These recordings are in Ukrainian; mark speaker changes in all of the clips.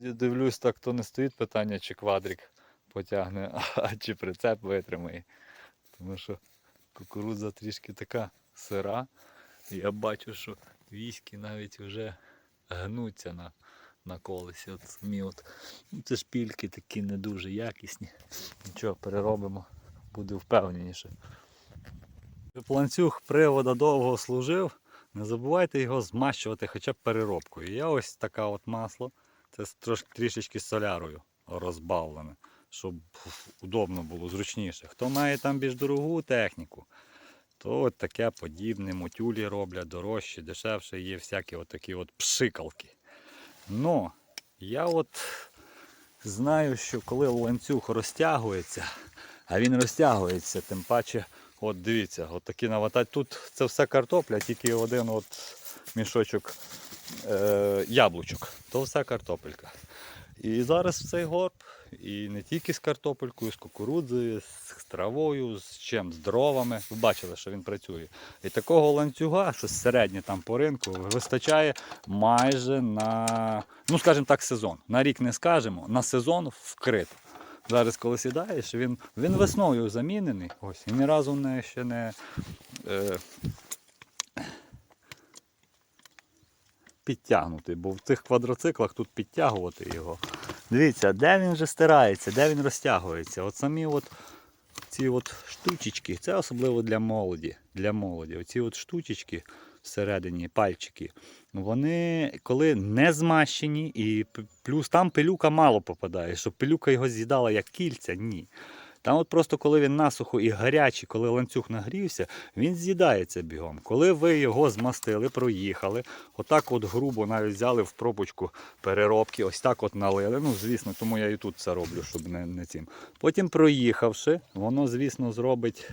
Speaker 1: Я Дивлюсь, так то не стоїть питання, чи квадрик потягне, а чи прицеп витримає. Тому що кукурудза трішки така сира. Я бачу, що військи навіть вже гнуться на, на колесі. От от. Ну, це шпільки такі не дуже якісні. Нічого, переробимо, буде впевненіше. Щоб ланцюг привода довго служив, не забувайте його змащувати хоча б переробкою. Є ось таке от масло. Це трошки трішечки солярою розбавлене, щоб удобно було, зручніше. Хто має там більш дорогу техніку, то от таке подібне мотюлі роблять дорожче, дешевше, є всякі от такі от пшикалки. Но я от знаю, що коли ланцюг розтягується, а він розтягується, тим паче, от дивіться, от такі наватать. Тут це все картопля, тільки один от мішочок е, яблучок, то все картопелька. І зараз цей горб, і не тільки з картопелькою, з кукурудзою, з травою, з чим, з дровами. Ви бачили, що він працює. І такого ланцюга, що середнє там по ринку, вистачає майже на, ну скажімо так, сезон. На рік не скажемо, на сезон вкрито. Зараз, коли сідаєш, він, він весною замінений. Ось, і ні разу не, ще не. Е, підтягнутий, бо в тих квадроциклах тут підтягувати його. Дивіться, де він вже стирається, де він розтягується. От самі от ці от штучечки, це особливо для молоді. Для молоді. Оці от штучечки всередині, пальчики, вони коли не змащені, і плюс там пилюка мало попадає, щоб пилюка його з'їдала як кільця, ні. Там от просто коли він насухо і гарячий, коли ланцюг нагрівся, він з'їдається бігом. Коли ви його змастили, проїхали, отак от грубо навіть взяли в пробочку переробки, ось так от налили. Ну, звісно, тому я і тут це роблю, щоб не, не цим. Потім проїхавши, воно, звісно, зробить,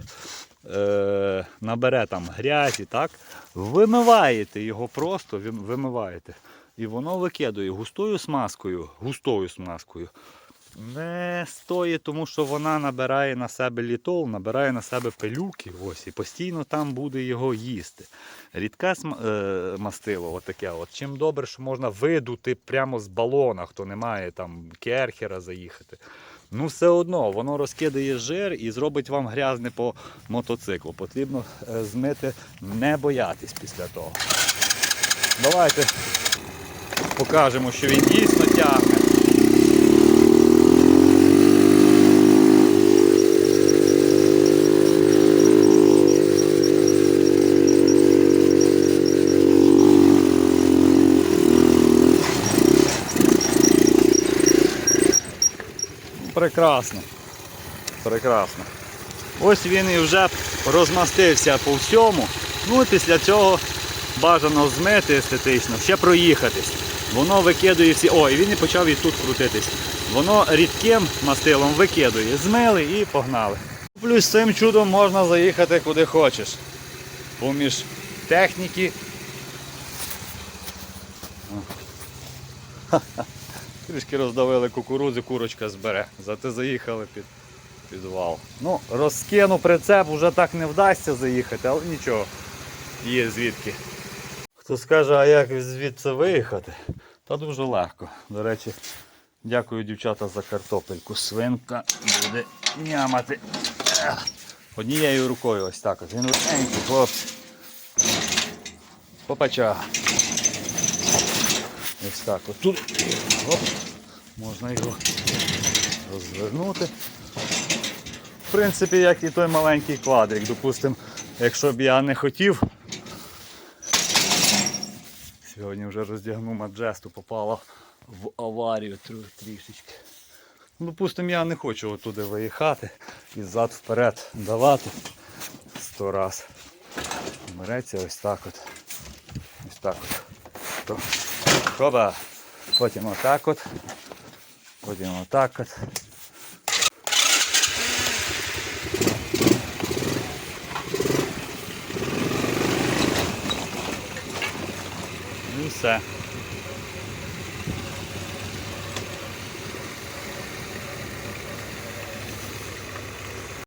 Speaker 1: е, набере там грязі, так? Вимиваєте його просто, вимиваєте. І воно викидує густою смазкою, густою смазкою. Не стоїть, тому що вона набирає на себе літол, набирає на себе пилюки, ось, і постійно там буде його їсти. Рідке е, мастило, отаке, от, чим добре, що можна видути прямо з балона, хто не має там керхера заїхати. Ну, все одно, воно розкидає жир і зробить вам грязне по мотоциклу. Потрібно е, змити, не боятись після того. Давайте покажемо, що він дійсно тягне. Прекрасно. Прекрасно. Ось він і вже розмастився по всьому. Ну і після цього бажано змити естетично, ще проїхатись. Воно викидує всі. Ой, він і почав і тут крутитись. Воно рідким мастилом викидує. Змили і погнали. Плюс цим чудом можна заїхати куди хочеш. Поміж техніки. Трішки роздавили кукурудзу, курочка збере. Зате заїхали під підвал. Ну, розкину прицеп, вже так не вдасться заїхати, але нічого. Є звідки. Хто скаже, а як звідси виїхати? Та дуже легко. До речі, дякую дівчата за картопельку. Свинка буде нямати. Однією рукою ось так. Він рученький, хлопці. Попача. Ось так. От тут. Оп. Можна його розвернути. В принципі, як і той маленький квадрик. Допустимо, якщо б я не хотів. Сьогодні вже роздягну маджесту, попала в аварію трішечки. Ну, Допустимо, я не хочу отуди виїхати і зад вперед давати сто раз. Береться ось так от. Ось так от. Хоба. Потім отак от. Потім отак от. І все.